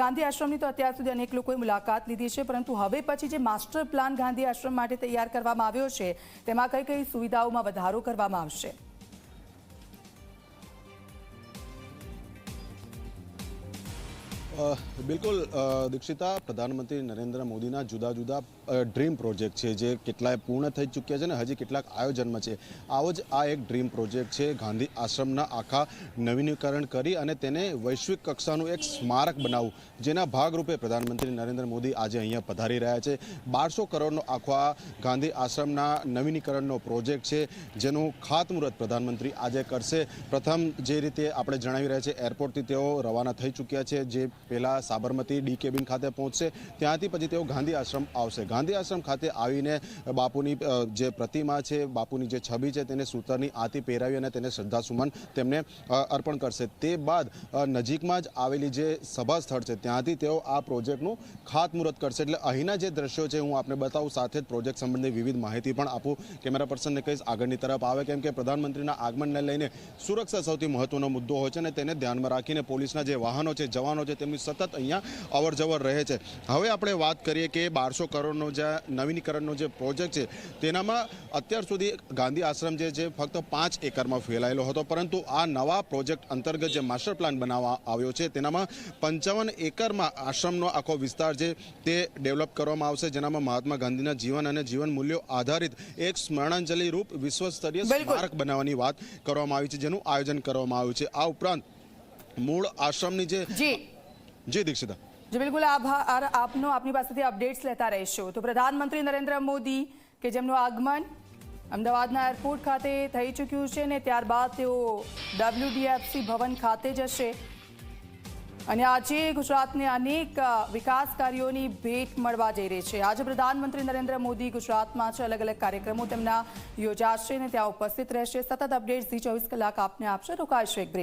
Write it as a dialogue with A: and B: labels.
A: ગાંધી આશ્રમની તો અત્યાર સુધી અનેક લોકોએ મુલાકાત લીધી છે, પરંતુ હવે પછી જે માસ્ટર પ્લાન ગાંધી આશ્રમ માટે તૈયાર કરવામાં આવ્યો છે, તેમાં કઈ કઈ સુવિધાઓમાં વધારો કરવામાં આવશે?
B: બિલકુલ દીક્ષિતા, પ્રધાનમંત્રી નરેન્દ્ર મોદીના જુદા જુદા ડ્રીમ પ્રોજેક્ટ છે જે કેટલાય પૂર્ણ થઈ ચૂક્યા છે ને હજી કેટલાક આયોજનમાં છે. આવો જ આ એક ડ્રીમ પ્રોજેક્ટ છે ગાંધી આશ્રમના આખા નવીનીકરણ કરી અને તેને વૈશ્વિક કક્ષાનું એક સ્મારક બનાવવું જેના ભાગરૂપે પ્રધાનમંત્રી નરેન્દ્ર મોદી આજે અહીંયા પધારી રહ્યા છે. બારસો કરોડનો આખો આ ગાંધી આશ્રમના નવીનીકરણનો પ્રોજેક્ટ છે, જેનું ખાતમુહૂર્ત પ્રધાનમંત્રી આજે કરશે. પ્રથમ જે રીતે આપણે જણાવી રહ્યા છે એરપોર્ટથી તેઓ રવાના થઈ ચૂક્યા છે, જે પહેલાં સાબરમતી ડી કેબિન ખાતે પહોંચશે. ત્યાંથી પછી તેઓ ગાંધી આશ્રમ આવશે. ગાંધી આશ્રમ ખાતે આવીને બાપુની જે પ્રતિમા છે, બાપુની જે છબી છે, તેને સૂતરની આતી પહેરાવી અને તેને શ્રદ્ધાસુમન તેમને અર્પણ કરશે. તે બાદ નજીકમાં જ આવેલી જે સભા સ્થળ છે, ત્યાંથી તેઓ આ પ્રોજેક્ટનું ખાતમુહૂર્ત કરશે. એટલે અહીંના જે દ્રશ્યો છે, હું આપને બતાવું, સાથે જ પ્રોજેક્ટ સંબંધી વિવિધ માહિતી પણ આપું. કેમેરા પર્સનને કહીશ, આગળની તરફ આવે, કેમ કે પ્રધાનમંત્રીના આગમનને લઈને સુરક્ષા સૌથી મહત્વનો મુદ્દો હોય છે અને તેને ધ્યાનમાં રાખીને પોલીસના જે વાહનો છે, જવાનો છે, તેમની સતત અહીંયા અવર જવર રહે છે. હવે આપણે વાત કરીએ કે બારસો કરોડનો જે નવીનીકરણનો જે પ્રોજેક્ટ છે તેનામાં અત્યાર સુધી ગાંધી આશ્રમ જે છે ફક્ત પાંચ એકરમાં ફેલાયેલો હતો. પરંતુ આ નવા પ્રોજેક્ટ અંતર્ગત જે માસ્ટર પ્લાન બનાવવા આવ્યો છે તેનામાં પંચાવન એકરમાં આશ્રમનો આખો વિસ્તાર છે તે ડેવલપ કરવામાં આવશે જેનામાં મહાત્મા ગાંધીના જીવન અને જીવન મૂલ્યો આધારિત એક સ્મરણાંજલિ રૂપ વિશ્વસ્તરીય. સ્મારક બનાવવાની વાત કરવામાં આવી છે જેનું આયોજન કરવામાં આવ્યું છે. આ ઉપરાંત મૂળ આશ્રમની જે.
A: જી,
B: દીક્ષિતા.
A: જી, બિલકુલ. આભાર આપનો આપની પાસેથી અપડેટ્સ લેતા રહીશું. તો પ્રધાનમંત્રી નરેન્દ્ર મોદી, કે જેમનું આગમન અમદાવાદના એરપોર્ટ ખાતે થઈ ચૂક્યું છે ને ત્યારબાદ તેઓ ડબ્લ્યુડીએફસી ભવન ખાતે જશે. અને આજે ગુજરાતને અનેક વિકાસ કાર્યોની ભેટ મળવા જઈ રહી છે. આજે પ્રધાનમંત્રી નરેન્દ્ર મોદી ગુજરાતમાં છે અલગ અલગ કાર્યક્રમો તેમના યોજાશે અને ત્યાં ઉપસ્થિત રહેશે. સતત અપડેટ્સ ઝી ચોવીસ કલાક આપને આપશે. રોકાશે એક બ્રેક